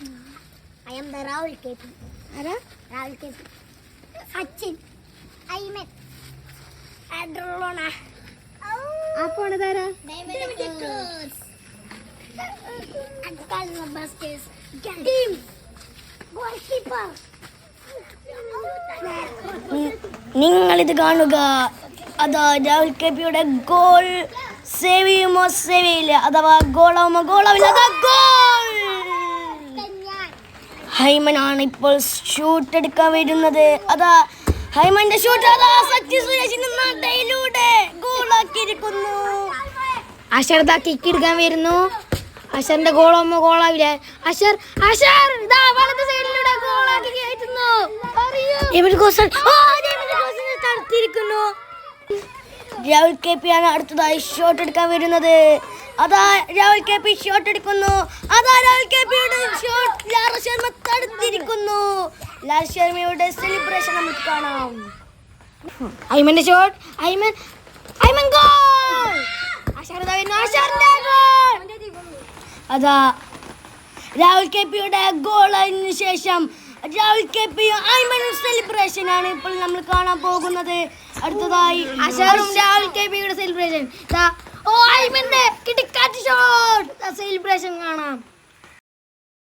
I am the Rahul K P. ആരാ? Rahul K P. Sachin. Ayman. ആഡ്രോണ ആ പോണതാരാ ടീം ഗോൾ കീപ്പർ നിങ്ങളിത് കാണുക. അതാ രാഹുൽ കെ പിയുടെ ഗോൾ. സേവ് ചെയ്യുമോ? സേവ് ചെയ്യില്ല. അഥവാ ഗോളാവുമോ? ഗോളാവില്ല. അതാ ഗോൾ! ഹൈമനാണ് ഇപ്പോൾ ഷൂട്ട് എടുക്കാൻ വരുന്നത്. അതാ ഹൈമന്റെ ഷൂട്ട് അതാ സച്ചിൻ സുരേഷിന്റെ നടയിലൂടെ ഗോളാക്കിയിരിക്കുന്നു അഷർ ദാ കിക്ക് എടുക്കാൻ വരുന്നു. അഷറിന്റെ ഗോളൊന്നും ഗോളാവില്ല അഷർ അഷർ ദാ വലത് സൈഡിലൂടെ ഗോളാക്കി കയറ്റുന്നു ഡേവിഡ് ഗോസൻ ആ, ഡേവിഡ് ഗോസനെ തടുത്തിരിക്കുന്നു. രാഹുൽ കെ പി ആണ് അടുത്തതായി ഷോട്ട് എടുക്കാൻ വരുന്നത്. അതാ രാഹുൽ കെ പി ഷോട്ട് എടുക്കുന്നു. അതാ രാഹുൽ കെ പിയുടെ ഷോട്ട് ലാൽ ശർമ്മ തടുത്തിരിക്കുന്നു ലാൽ ശർമ്മയുടെ സെലിബ്രേഷൻ നമുക്ക് കാണാം. ഐമന്റെ ഷോട്ട് ഐമൻ ഐമൻ ഗോൾ അതാ രാഹുൽ കെ പിയുടെ ഗോളിന് ശേഷം രാഹുൽ കെ പിയും ഐമനും സെലിബ്രേഷൻ ആണ് ഇപ്പോൾ നമ്മൾ കാണാൻ പോകുന്നത്. അടുത്തതായി അഷറും രാഹുൽ കെ പിയുടെ സെലിബ്രേഷൻ ഓ ഐമന്റെ കിട്ടിക്കാറ്റ് ഷോട്ട് സെലിബ്രേഷൻ കാണാം.